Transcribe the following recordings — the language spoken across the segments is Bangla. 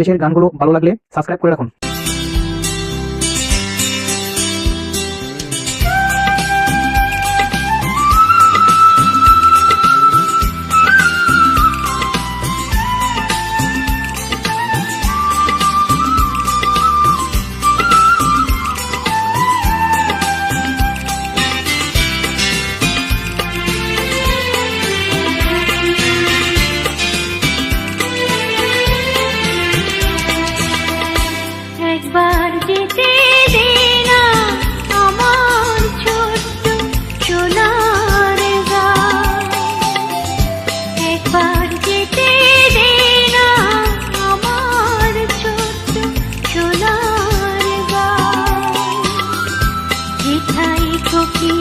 দেশের গানগুলো ভালো লাগলে সাবস্ক্রাইব করে রাখুন। keep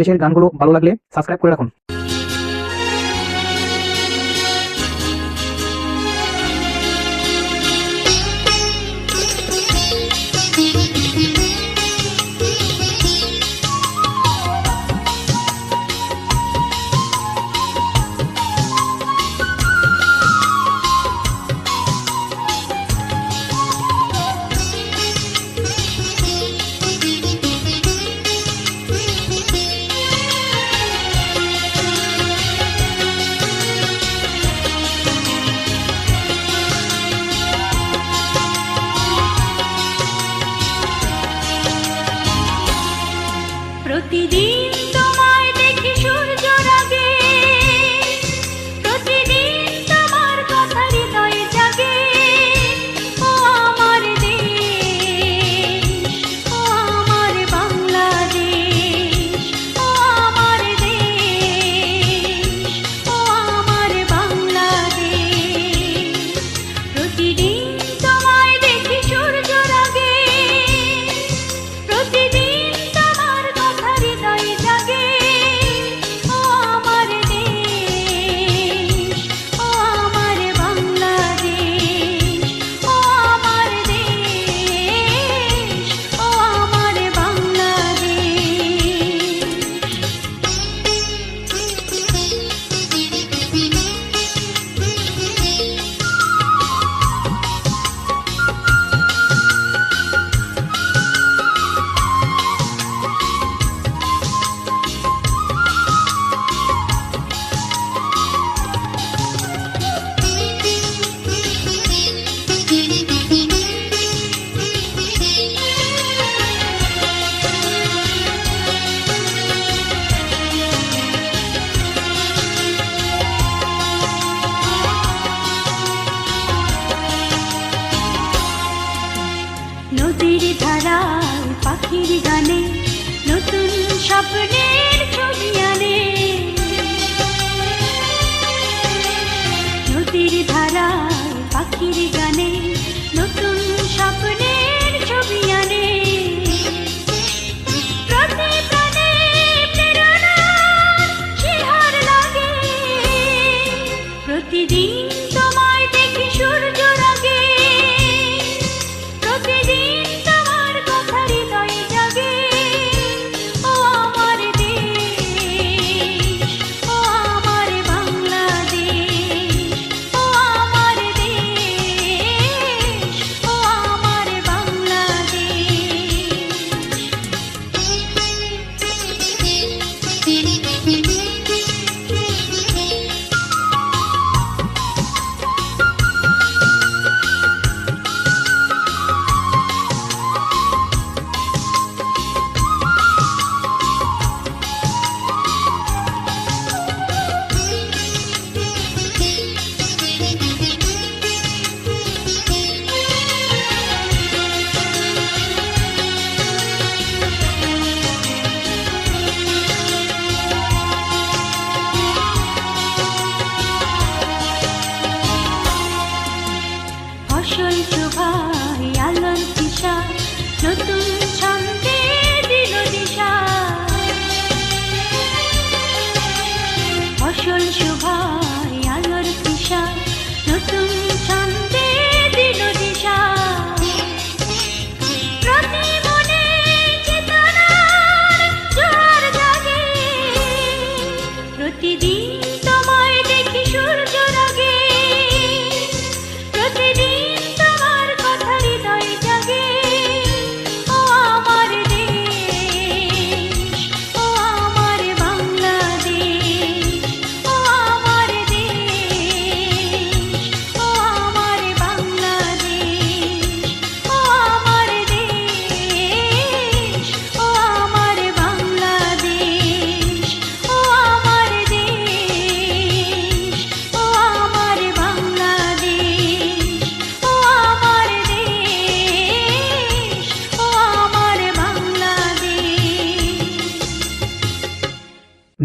দেশের গানগুলো ভালো লাগলে সাবস্ক্রাইব করে রাখুন।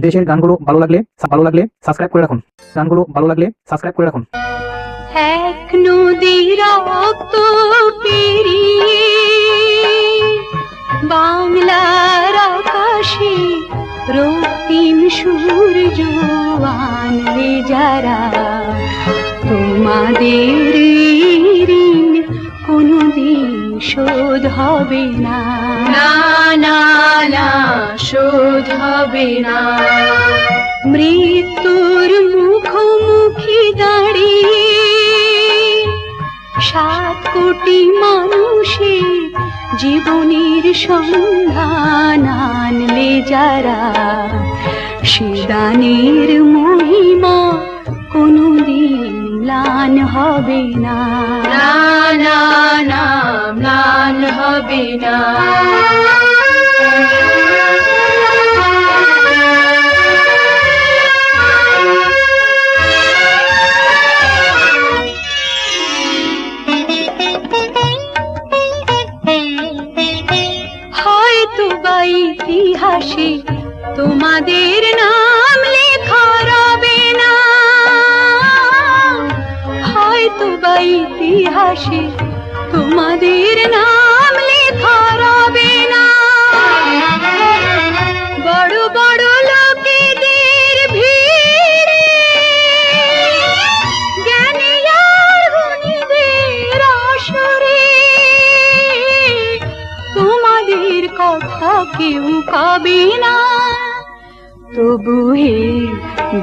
দেশের গানগুলো ভালো লাগলে ভালো লাগলে সাবস্ক্রাইব করে রাখুন। গানগুলো ভালো লাগলে সাবস্ক্রাইব করে রাখুন। রক্তিম সূর্য আনলে যারা, তোমাদের ঋণ কোনদিন শোধ হবে না। শোধ হবে না। মৃত্যুর মুখোমুখি দাঁড়িয়ে সাত কোটি মানুষের জীবনের সন্ধান আনলে যারা, সে দানের মহিমা কোনদিন ম্লান হবে না। না হবে না।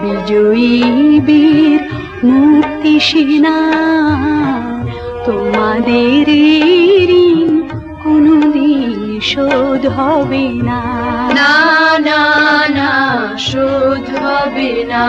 বিজয়ী বীর মুক্তি সেনা, তোমাদের ঋণ কোনদিন শোধ হবে না না না, শোধ হবে না।